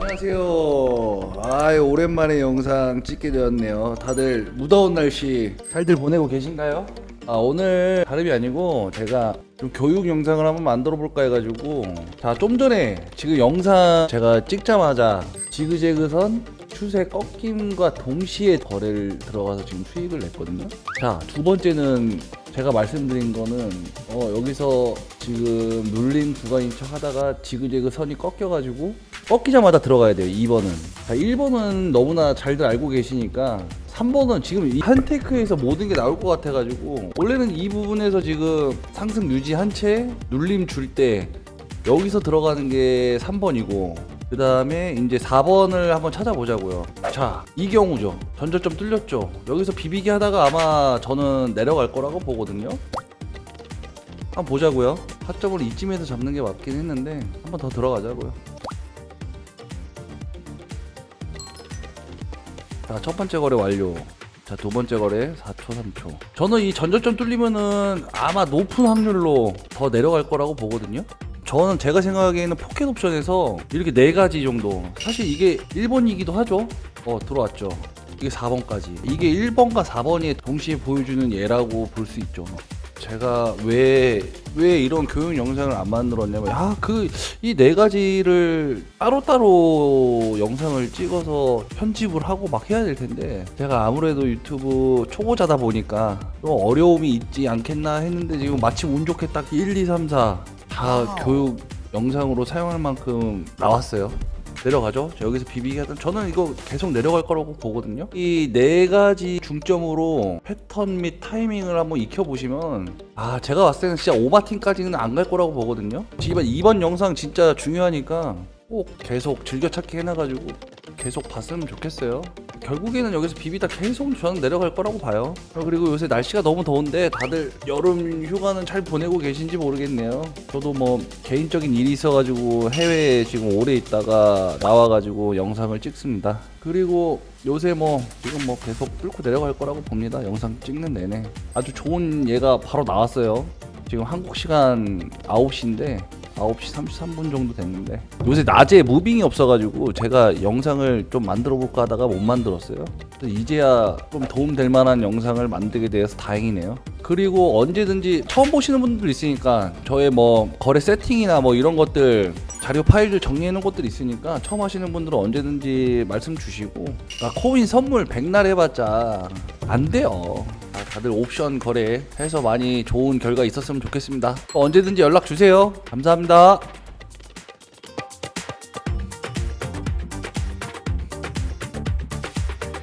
안녕하세요. 아 오랜만에 영상 찍게 되었네요. 다들 무더운 날씨 잘들 보내고 계신가요? 아 오늘 다름이 아니고 제가 좀 교육 영상을 한번 만들어 볼까 해가지고 자 좀 전에 지금 영상 제가 찍자마자 지그재그선 추세 꺾임과 동시에 거래를 들어가서 지금 수익을 냈거든요. 자 두 번째는 제가 말씀드린 거는 어 여기서 지금 눌린 구간인 척 하다가 지그재그 선이 꺾여가지고 꺾이자마자 들어가야 돼요 2번은. 자 1번은 너무나 잘들 알고 계시니까 3번은 지금 이한 테크에서 모든 게 나올 것 같아가지고 원래는 이 부분에서 지금 상승 유지한 채 눌림 줄 때 여기서 들어가는 게 3번이고 그 다음에 이제 4번을 한번 찾아보자고요. 자 이 경우죠. 전저점 뚫렸죠. 여기서 비비기 하다가 아마 저는 내려갈 거라고 보거든요. 한번 보자고요 타점을 이쯤에서 잡는 게 맞긴 했는데 한 번 더 들어가자고요 자, 첫 번째 거래 완료. 자, 두 번째 거래 4초, 3초. 저는 이 전저점 뚫리면은 아마 높은 확률로 더 내려갈 거라고 보거든요. 저는 제가 생각하기에는 포켓 옵션에서 이렇게 네 가지 정도. 사실 이게 1번이기도 하죠. 어, 들어왔죠. 이게 4번까지. 이게 1번과 4번이 동시에 보여주는 예라고 볼 수 있죠. 제가 왜, 왜 이런 교육 영상을 안 만들었냐면, 아, 그, 이 네 가지를 따로따로 영상을 찍어서 편집을 하고 막 해야 될 텐데, 제가 아무래도 유튜브 초보자다 보니까 좀 어려움이 있지 않겠나 했는데, 지금 마침 운 좋게 딱 1, 2, 3, 4 다 교육 영상으로 사용할 만큼 나왔어요. 내려가죠. 저 여기서 비비기 하던 저는 이거 계속 내려갈 거라고 보거든요. 이 네 가지 중점으로 패턴 및 타이밍을 한번 익혀 보시면 아 제가 봤을 때는 진짜 오바팀까지는 안 갈 거라고 보거든요. 이번 이번 영상 진짜 중요하니까 꼭 계속 즐겨찾기 해놔가지고 계속 봤으면 좋겠어요. 결국에는 여기서 비비다 계속 저는 내려갈 거라고 봐요. 어, 그리고 요새 날씨가 너무 더운데 다들 여름 휴가는 잘 보내고 계신지 모르겠네요. 저도 뭐 개인적인 일이 있어가지고 해외에 지금 오래 있다가 나와가지고 영상을 찍습니다. 그리고 요새 뭐 지금 뭐 계속 뚫고 내려갈 거라고 봅니다. 영상 찍는 내내 아주 좋은 예가 바로 나왔어요. 지금 한국 시간 9시인데 9시 33분 정도 됐는데 요새 낮에 무빙이 없어가지고 제가 영상을 좀 만들어 볼까 하다가 못 만들었어요. 이제야 좀 도움 될 만한 영상을 만들게 되어서 다행이네요. 그리고 언제든지 처음 보시는 분들 있으니까 저의 뭐 거래 세팅이나 뭐 이런 것들 자료 파일들 정리해 놓은 것들 있으니까 처음 하시는 분들은 언제든지 말씀 주시고 아, 코인 선물 백날 해봤자 안 돼요. 아, 다들 옵션 거래해서 많이 좋은 결과 있었으면 좋겠습니다. 언제든지 연락 주세요. 감사합니다.